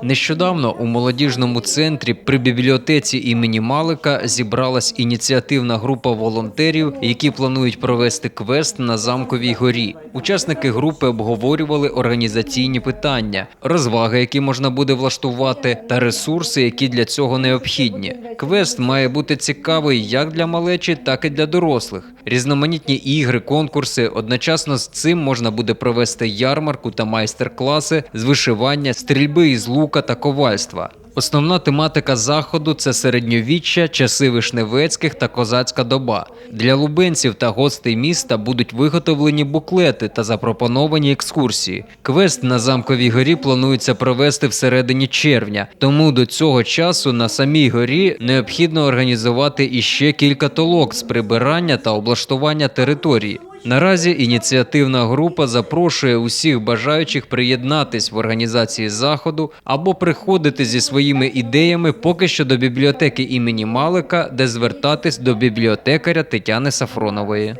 Нещодавно у молодіжному центрі при бібліотеці імені Малика зібралась ініціативна група волонтерів, які планують провести квест на замковій горі. Учасники групи обговорювали організаційні питання, розваги, які можна буде влаштувати, та ресурси, які для цього необхідні. Квест має бути цікавий як для малечі, так і для дорослих. Різноманітні ігри, конкурси. Одночасно з цим можна буде провести ярмарку та майстер-класи з вишивання, стрільби із лука та ковальства. Основна тематика заходу це середньовіччя, часи вишневецьких та козацька доба. Для лубенців та гостей міста будуть виготовлені буклети та запропоновані екскурсії. Квест на замковій горі планується провести всередині червня, тому до цього часу на самій горі необхідно організувати іще кілька толок з прибирання та облаштування території. Наразі ініціативна група запрошує усіх бажаючих приєднатись в організації заходу або приходити зі своїми ідеями поки що до бібліотеки імені Малика, де звертатись до бібліотекаря Тетяни Сафронової.